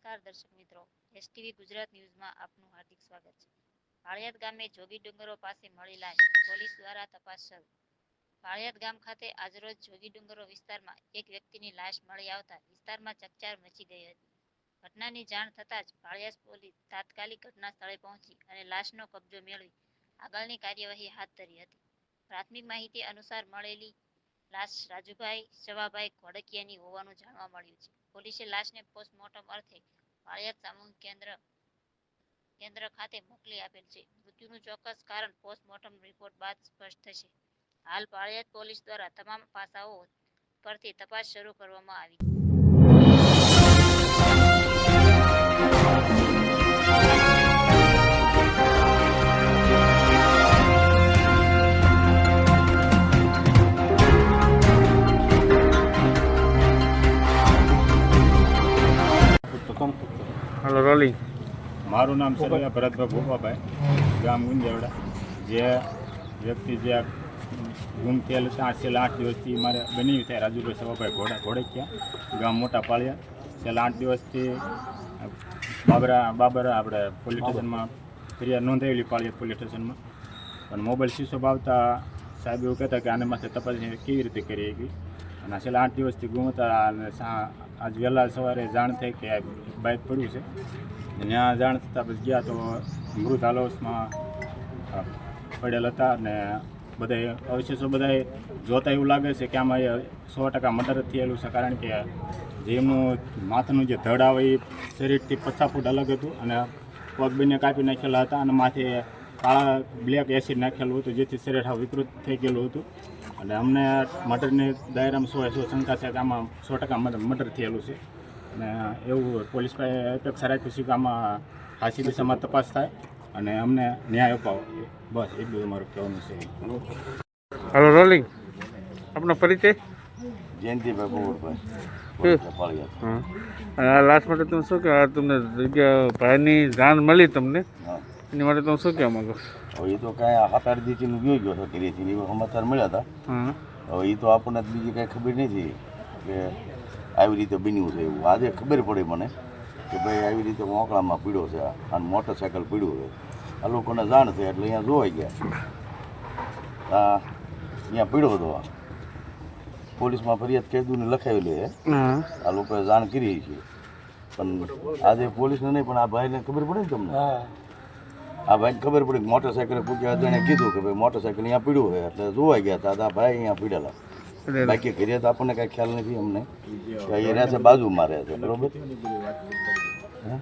નમસ્કાર દર્શક મિત્રો. એસટીવી ગુજરાત ન્યૂઝમાં આપનું હાર્દિક સ્વાગત છે. પાળિયાદ ગામે જોગી ડુંગરો પાસે મળેલા પોલીસ દ્વારા તપાસ શરૂ. પાળિયાદ ગામ ખાતે આજરોજ જોગી ડુંગરો વિસ્તારમાં એક વ્યક્તિની લાશ મળી આવતા વિસ્તારમાં ચકચાર મચી ગઈ હતી. ઘટનાની જાણ થતાં જ પાળિયાદ પોલીસ તાત્કાલિક ઘટના સ્થળે પહોંચી અને લાશનો કબજો મેળવી આગળની કાર્યવાહી હાથ ધરી હતી. પ્રાથમિક માહિતી અનુસાર મળેલી લાશ રાજુભાઈ શવાભાઈ ઘોડકિયાની હોવાનું જાણવા મળ્યું છે. પોલીસે લાશને પોસ્ટમોર્ટમ અર્થે પાળિયાદ સામૂહિક કેન્દ્ર કેન્દ્ર ખાતે મોકલી આપેલ છે. મૃત્યુનું ચોક્કસ કારણ પોસ્ટમોર્ટમ રિપોર્ટ બાદ સ્પષ્ટ થશે. હાલ પાળિયાદ પોલીસ દ્વારા તમામ પાસાઓ પરથી તપાસ શરૂ કરવામાં આવી. છે. હાલો રોલિંગ મારું નામ સરવૈયા ભરતભાઈ ભોપાભાઈ ગામ ગુંજવડા. જે વ્યક્તિ જે ગુમ થયેલ છે આ છેલ્લા આઠ દિવસથી મારે બની થાય રાજુભાઈ સવાભાઈ ઘોડા ઘોડકિયા ગામ મોટા પાળિયા. છેલ્લા આઠ દિવસથી બાબરા બાબરા આપણે પોલીસ સ્ટેશનમાં ફરિયાદ નોંધાવેલી પાળીએ પોલીસ સ્ટેશનમાં પણ મોબાઈલ શીશો આવતા સાહેબ એવું કહેતા કે આને માથે તપાસ કેવી રીતે કરી શકી? અને આ છેલ્લા આઠ દિવસથી ગુમ હતા અને સા- આજ વહેલા સવારે જાણ થઈ કે આ બાઇક પડ્યું છે. ત્યાં જાણ થતાં પછી ગયા તો મૃત હાલોસમાં પડેલ હતા અને બધા અવશેષો બધા જોતા એવું લાગે છે કે આમાં એ સો ટકા મદદ થયેલું છે, કારણ કે જે એમનું માથાનું જે ધડ આવે એ શરીરથી પચાસ ફૂટ અલગ હતું અને પગ બંને કાપી નાખેલા હતા અને માથે કાળા બ્લેક એસિડ નાખેલું હતું જેથી શરીર હાવ વિકૃત થઈ ગયેલું હતું. અને અમને મટરની દાયરામાં સો સો શંકા છે કે આમાં સો ટકા મટર થયેલું છે. અને એવું પોલીસ પાસે અપેક્ષા રાખી છે કે આમાં ફાંસી દિશામાં તપાસ થાય અને અમને ન્યાય અપાવો. બસ એટલું અમારું કહેવાનું છે. Hello rolling. આપનો પરિચય? જયંતિભાઈ આ લાસ્ટ માટે તમે શું કે આ તમને જગ્યા ભાઈની જાણ મળી તમને? એની માટે તમે શું કહેવા માંગો હવે એ તો કાંઈ સાત આઠ દિવસનું ગયો ગયો છે કરીએથી એવા સમાચાર મળ્યા હતા. હવે એ તો આપણને બીજી કાંઈ ખબર નથી કે આવી રીતે બન્યું છે એવું. આજે ખબર પડી મને કે ભાઈ આવી રીતે મોકળામાં પીડ્યો છે આ. અને મોટરસાયકલ પીડ્યું છે. આ લોકોને જાણ છે એટલે અહીંયા જોવાઈ ગયા. આ અહીંયા પીડ્યો હતો આ. પોલીસમાં ફરિયાદ કેદુને લખાવેલી છે. આ લોકોએ જાણ કરી છે. પણ આજે પોલીસને નહીં પણ આ ભાઈને ખબર પડે ને તમને? આ ભાઈને ખબર પડી કે મોટરસાયકલ પૂછ્યા હતા કીધું કે ભાઈ મોટરસાયકલ અહીંયા પીડ્યું છે એટલે જોવાઈ ગયા હતા આ ભાઈ અહીંયા પીડેલા. બાકી ઘરે તો આપણને કાંઈ ખ્યાલ નથી અમને કે અહીંયા રહે છે બાજુમાં રહે છે બરોબર? હે?